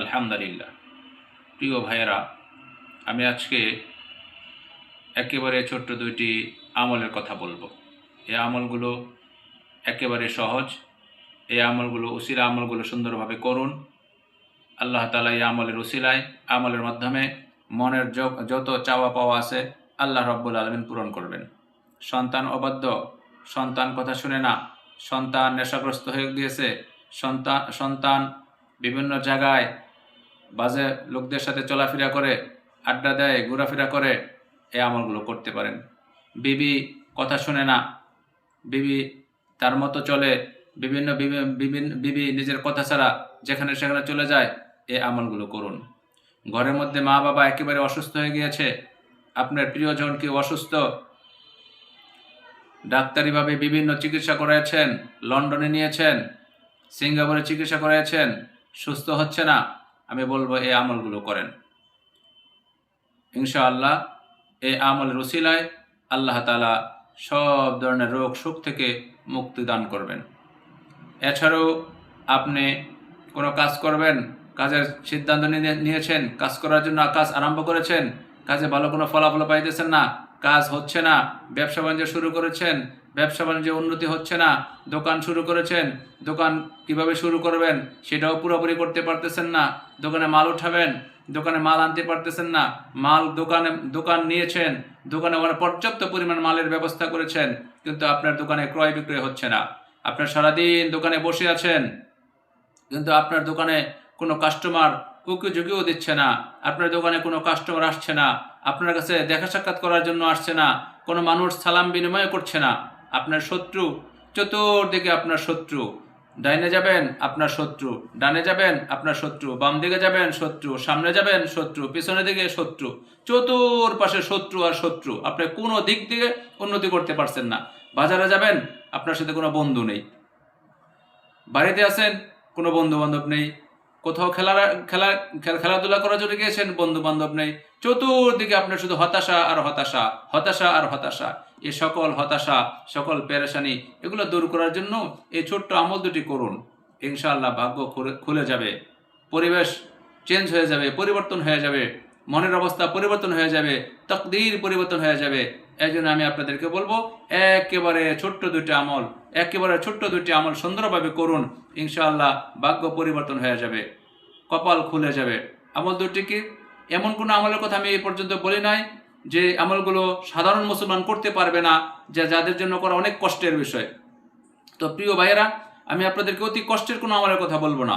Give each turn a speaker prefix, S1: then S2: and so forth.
S1: আলহামদুলিল্লাহ প্রিয় ভাইয়েরা, আমি আজকে একেবারে ছোট্ট দুইটি আমলের কথা বলব। এই আমলগুলো একেবারে সহজ। এই আমলগুলো, উসিলা আমলগুলো সুন্দরভাবে করুন। আল্লাহ তালা এই আমলের উসিলায়, আমলের মাধ্যমে মনের যত চাওয়া পাওয়া আছে আল্লাহ রব্বুল আলমিন পূরণ করবেন। সন্তান অবাধ্য, সন্তান কথা শুনে না, সন্তান নেশাগ্রস্ত হয়ে গিয়েছে সন্তান সন্তান বিভিন্ন জায়গায় বাজে লোকদের সাথে চলাফেরা করে, আড্ডা দেয়, ঘোরাফেরা করে, এই আমলগুলো করতে পারেন। বিবি কথা শুনে না। বিবি তার মতো চলে। বিভিন্ন বিভিন্ন বিবি নিজের কথা ছাড়া যেখানে সেখানে চলে যায়, এই আমলগুলো করুন। ঘরের মধ্যে মা বাবা একেবারে অসুস্থ হয়ে গিয়েছে। আপনার প্রিয়জন কেউ অসুস্থ? ডাক্তারিভাবে বিভিন্ন চিকিৎসা করেছেন লন্ডনে নিয়েছেন সিঙ্গাপুরে চিকিৎসা করেছেন সুস্থ হচ্ছে না, আমি বলব এই আমলগুলো করেন। ইনশাআল্লাহ, এই আমল উসিলায় আল্লাহ তালা সব ধরনের রোগ সুখ থেকে মুক্তি দান করবেন। এছাড়াও আপনি কোনো কাজ করবেন, কাজের সিদ্ধান্ত নিয়ে- নিয়েছেন, কাজ করার জন্য কাজ আরম্ভ করেছেন, কাজে ভালো কোনো ফলাফল পাইতেছেন না কাজ হচ্ছে না, ব্যবসা বাণিজ্য শুরু করেছেন, ব্যবসা বাণিজ্যে উন্নতি হচ্ছে না, দোকান শুরু করেছেন, দোকান কীভাবে শুরু করবেন সেটাও পুরোপুরি করতে পারতেছেন না, দোকানে মাল উঠাবেন, দোকানে মাল আনতে পারতেছেন না, মাল দোকানে, দোকান নিয়েছেন, দোকানে ওরা পর্যাপ্ত পরিমাণ মালের ব্যবস্থা করেছেন, কিন্তু আপনার দোকানে ক্রয় বিক্রয় হচ্ছে না। আপনার সারাদিন দোকানে বসে আছেন, কিন্তু আপনার দোকানে কোনো কাস্টমার উকি ঝুঁকিও দিচ্ছে না, আপনার দোকানে কোনো কাস্টমার আসছে না, আপনার কাছে দেখা সাক্ষাৎ করার জন্য আসছে না, কোনো মানুষ সালাম বিনিময় করছে না, আপনার শত্রু, চতুর্দিকে আপনার শত্রু, ডাইনে যাবেন, আপনার শত্রু, ডানে যাবেন, আপনার শত্রু, বাম দিকে যাবেন, শত্রু, সামনে যাবেন, শত্রু, পিছনে দিকে শত্রু, চতুর্পাশে শত্রু আর শত্রু, আপনি কোনো দিক থেকে উন্নতি করতে পারছেন না, বাজারে যাবেন, আপনার সাথে কোনো বন্ধু নেই, বাড়িতে আছেন, কোনো বন্ধু বান্ধব নেই কোথাও খেলা খেলা, খেল- খেলাধুলা করার জন্য গিয়েছেন? বন্ধু বান্ধব নেই। চতুর্দিকে আপনার শুধু হতাশা আর হতাশা হতাশা আর হতাশা। এ সকল হতাশা, সকল পেরেশানি, এগুলো দূর করার জন্য এই ছোট্ট আমল দুটি করুন। ইনশাআল্লাহ ভাগ্য খুলে যাবে। পরিবেশ চেঞ্জ হয়ে যাবে, পরিবর্তন হয়ে যাবে। মনের অবস্থা পরিবর্তন হয়ে যাবে। তকদির পরিবর্তন হয়ে যাবে। এই জন্য আমি আপনাদেরকে বলব, একেবারে ছোট্ট দুইটি আমল, একেবারে ছোট্ট দুইটি আমল সুন্দরভাবে করুন, ইনশাআল্লাহ ভাগ্য পরিবর্তন হয়ে যাবে, কপাল খুলে যাবে। আমল দুটি কি? এমন কোনো আমলের কথা আমি এই পর্যন্ত বলি নাই, যে আমলগুলো সাধারণ মুসলমান করতে পারবে না, যা যাদের জন্য করা অনেক কষ্টের বিষয়। তো প্রিয় ভাইয়েরা, আমি আপনাদেরকে অতি কষ্টের কোনো আমলের কথা বলব না।